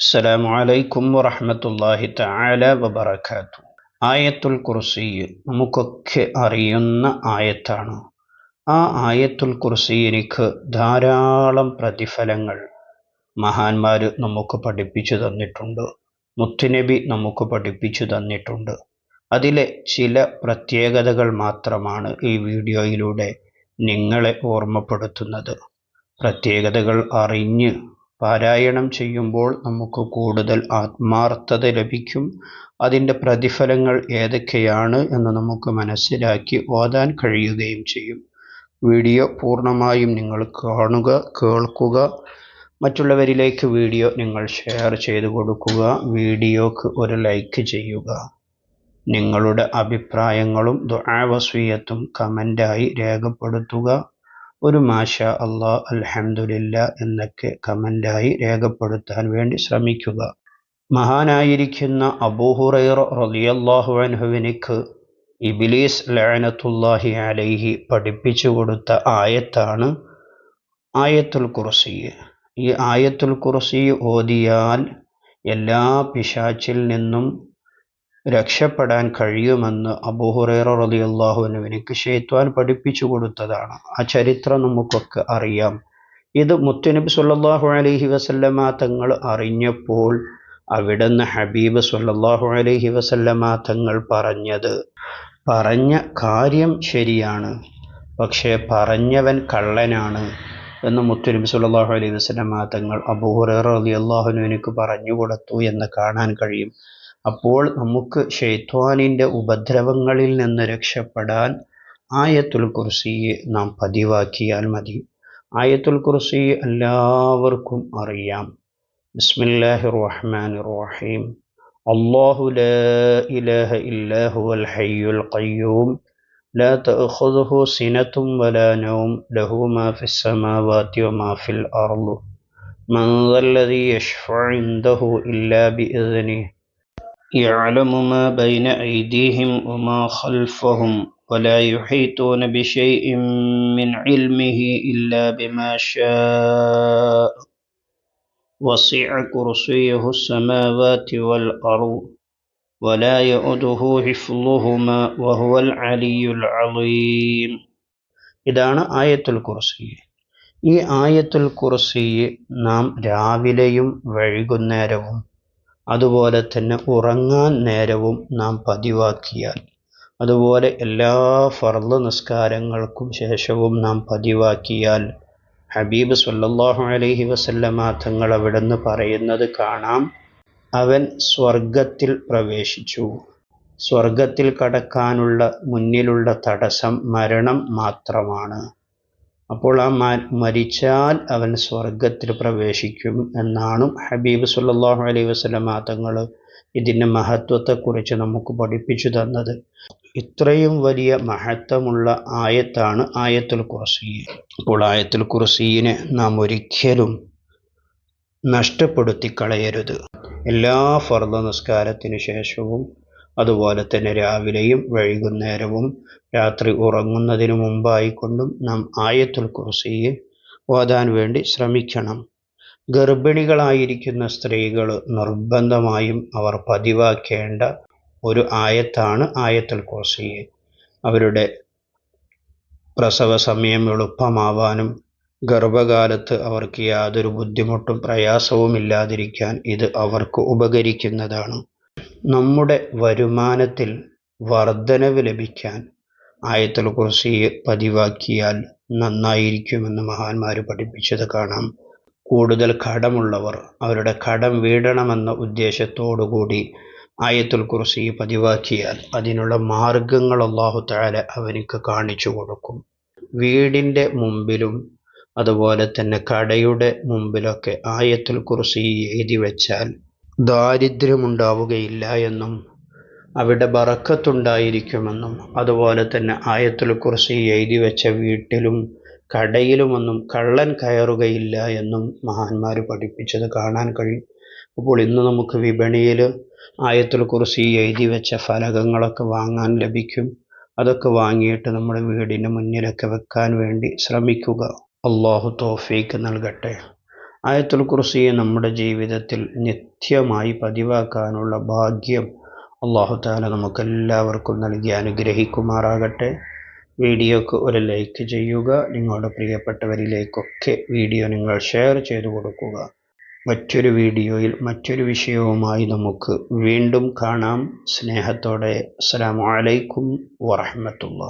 അസ്സലാമു അലൈക്കും വറഹമത്തല്ലാഹി തആല വബറകാതു ആയത്തുൽ കുർസി നമുക്കൊക്കെ അറിയുന്ന ആയത്താണ്. ആ ആയത്തുൽ കുർസി എനിക്ക് ധാരാളം പ്രതിഫലങ്ങൾ മഹാന്മാർ നമുക്ക് പഠിപ്പിച്ചു തന്നിട്ടുണ്ട്. മുത്തുനബി നമുക്ക് പഠിപ്പിച്ചു തന്നിട്ടുണ്ട്. അതിലെ ചില പ്രത്യേകതകൾ മാത്രമാണ് ഈ വീഡിയോയിലൂടെ നിങ്ങളെ ഓർമ്മപ്പെടുത്തുന്നത്. പ്രത്യേകതകൾ അറിഞ്ഞ് പാരായണം ചെയ്യുമ്പോൾ നമുക്ക് കൂടുതൽ ആത്മാർത്ഥത ലഭിക്കും. അതിന്റെ പ്രതിഫലങ്ങൾ ഏതൊക്കെയാണ് എന്ന് നമുക്ക് മനസ്സിലാക്കി ഓതാൻ കഴിയുകയും ചെയ്യും. വീഡിയോ പൂർണമായും നിങ്ങൾ കാണുക കേൾക്കുക. മറ്റുള്ളവരിലേക്ക് വീഡിയോ നിങ്ങൾ ഷെയർ ചെയ്തു കൊടുക്കുക. വീഡിയോക്ക് ഒരു ലൈക്ക് ചെയ്യുക. നിങ്ങളുടെ അഭിപ്രായങ്ങളും ദുആവസ്വീയത്തും കമന്റായി രേഖപ്പെടുത്തുക. ഒരു മാഷ അള്ളാ അൽഹംദുലില്ല എന്നൊക്കെ കമന്റായി രേഖപ്പെടുത്താൻ വേണ്ടി ശ്രമിക്കുക. മഹാനായിരിക്കുന്ന അബൂഹുറൈർ റളിയല്ലാഹു അൻഹുവിനിക്ക് ഇബിലീസ് ലയനത്തുല്ലാഹി അലൈഹി പഠിപ്പിച്ചു കൊടുത്ത ആയത്താണ് ആയത്തുൽ കുർസി. ഈ ആയത്തുൽ കുർസി ഓതിയാൽ എല്ലാ പിശാച്ചിൽ നിന്നും രക്ഷപ്പെടാൻ കഴിയുമെന്ന് അബൂഹുറൈറ അൻഹുവിനിക്ക് ഷെയ്ത്വാൻ പഠിപ്പിച്ചു കൊടുത്തതാണ്. ആ ചരിത്രം നമുക്കൊക്കെ അറിയാം. ഇത് മുത്തുനബി സല്ലല്ലാഹു അലൈഹി വസല്ലമ തങ്ങൾ അറിഞ്ഞപ്പോൾ അവിടുന്ന് ഹബീബ് സല്ലല്ലാഹു അലൈഹി വസല്ലമ തങ്ങൾ പറഞ്ഞത് പറഞ്ഞ കാര്യം ശരിയാണ് പക്ഷേ പറഞ്ഞവൻ കള്ളനാണ് എന്ന് മുത്തുനബി സല്ലല്ലാഹു അലൈഹി വസല്ലമ തങ്ങൾ അബൂഹുറൈറ റളിയല്ലാഹു അൻഹുവിനിക്ക് പറഞ്ഞു കൊടുത്തു എന്ന് കാണാൻ കഴിയും. അപ്പോൾ നമുക്ക് ഷെയ്ത്വാനിൻ്റെ ഉപദ്രവങ്ങളിൽ നിന്ന് രക്ഷപ്പെടാൻ ആയത്തുൽ കുർസിയെ നാം പതിവാക്കിയാൽ മതി ആയത്തുൽ കുർസി എല്ലാവർക്കും അറിയാം ബിസ്മില്ലാഹി റഹ്മാൻ റഹീം അള്ളാഹു ലാ ഇലാഹ ഇല്ലാ ഹുവൽ ഹയ്യുൽ ഖയ്യൂം لا تأخذه سنة ولا نوم له ما في السماوات وما في الأرض من ذا الذي يشفع عنده إلا بإذنه يعلم ما بين أيديهم وما خلفهم ولا يحيطون بشيء من علمه إلا بما شاء وسع كرسيه السماوات والأرض ولا يؤده حفظهما وهو العلي العظيم ഇതാണ് ആയത്തുൽ കുർസി ഈ ആയത്തുൽ കുർസി നാം രാവിലെയും വൈകുന്നേരവും അതുപോലെ തന്നെ ഉറങ്ങാൻ നേരവും നാം പതിവാക്കിയാൽ. അതുപോലെ എല്ലാ ഫർദ് നിസ്കാരങ്ങൾക്കും ശേഷവും നാം പതിവാക്കിയാൽ. ഹബീബ് സല്ലാഹു അലൈഹി വസല്ലമ തങ്ങൾ അവിടുന്ന് പറയുന്നത് കാണാം. അവൻ സ്വർഗത്തിൽ പ്രവേശിച്ചു. സ്വർഗത്തിൽ കടക്കാനുള്ള മുന്നിലുള്ള തടസ്സം മരണം മാത്രമാണ്. അപ്പോൾ ആ മരിച്ചാൽ അവൻ സ്വർഗത്തിൽ പ്രവേശിക്കും എന്നാണ് ഹബീബ് സുല്ലാഹു അലൈഹി വസല്ലമ തങ്ങൾ ഇതിന്റെ മഹത്വത്തെക്കുറിച്ച് നമുക്ക് പഠിപ്പിച്ചു തന്നത്. ഇത്രയും വലിയ മഹത്വമുള്ള ആയത്താണ് ആയത്തുൽ കുർസി അപ്പോൾ ആയത്തുൽ കുർസീനെ നാം ഒരിക്കലും നഷ്ടപ്പെടുത്തി കളയരുത് എല്ലാ ഫർദ നിസ്കാരത്തിന് ശേഷവും അതുപോലെ തന്നെ രാവിലെയും വൈകുന്നേരവും രാത്രി ഉറങ്ങുന്നതിന് മുമ്പായിക്കൊണ്ടും നാം ആയത്തുൽ കുർസിയെ ഓതാൻ വേണ്ടി ശ്രമിക്കണം. ഗർഭിണികളായിരിക്കുന്ന സ്ത്രീകൾ നിർബന്ധമായും അവർ പതിവാക്കേണ്ട ഒരു ആയത്താണ് ആയത്തുൽ കുർസി. അവരുടെ പ്രസവ സമയം എളുപ്പമാവാനും ഗർഭകാലത്ത് അവർക്ക് യാതൊരു ബുദ്ധിമുട്ടും പ്രയാസവും ഇല്ലാതിരിക്കാൻ ഇത് അവർക്ക് ഉപകരിക്കുന്നതാണ്. നമ്മുടെ വരുമാനത്തിൽ വർധനവ് ലഭിക്കാൻ ആയത്തുൽ കുർസി പതിവാക്കിയാൽ നന്നായിരിക്കുമെന്ന് മഹാന്മാർ പഠിപ്പിച്ചത് കാണാം. കൂടുതൽ കടമുള്ളവർ അവരുടെ കടം വീടണമെന്ന ഉദ്ദേശത്തോടുകൂടി ആയത്തുൽ കുർസി പതിവാക്കിയാൽ അതിനുള്ള മാർഗങ്ങൾ അള്ളാഹു താല അവർക്ക് കാണിച്ചു കൊടുക്കും. വീടിന്റെ മുമ്പിലും അതുപോലെ തന്നെ കടയുടെ മുമ്പിലൊക്കെ ആയത്തുൽ കുർസി എഴുതി വെച്ചാൽ ദാരിദ്ര്യമുണ്ടാവുകയില്ല എന്നും അവിടെ ബറക്കത്തുണ്ടായിരിക്കുമെന്നും അതുപോലെ തന്നെ ആയത്തുൽ കുർസി എഴുതി വെച്ച വീട്ടിലും കടയിലുമൊന്നും കള്ളൻ കയറുകയില്ല എന്നും മഹാന്മാർ പഠിപ്പിച്ചത് കാണാൻ കഴിയും. അപ്പോൾ ഇന്ന് നമുക്ക് വിപണിയിൽ ആയത്തുൽ കുറിച്ച് എഴുതി വെച്ച ഫലകങ്ങളൊക്കെ വാങ്ങാൻ ലഭിക്കും. അതൊക്കെ വാങ്ങിയിട്ട് നമ്മുടെ വീടിന് മുന്നിലൊക്കെ വെക്കാൻ വേണ്ടി ശ്രമിക്കുക. അള്ളാഹു തോഫീക്ക് നൽകട്ടെ. ആയത്തുൽ കുർസിയെ നമ്മുടെ ജീവിതത്തിൽ നിത്യമായി പതിവാക്കാനുള്ള ഭാഗ്യം അള്ളാഹു താല നമുക്കെല്ലാവർക്കും നൽകി അനുഗ്രഹിക്കുമാറാകട്ടെ. വീഡിയോക്ക് ഒരു ലൈക്ക് ചെയ്യുക നിങ്ങളുടെ പ്രിയപ്പെട്ടവരിലേക്കൊക്കെ വീഡിയോ നിങ്ങൾ ഷെയർ ചെയ്തു കൊടുക്കുക. മറ്റൊരു വീഡിയോയിൽ മറ്റൊരു വിഷയവുമായി നമുക്ക് വീണ്ടും കാണാം. സ്നേഹത്തോടെ അസ്സാം വലൈക്കും വറഹമത്തുള്ള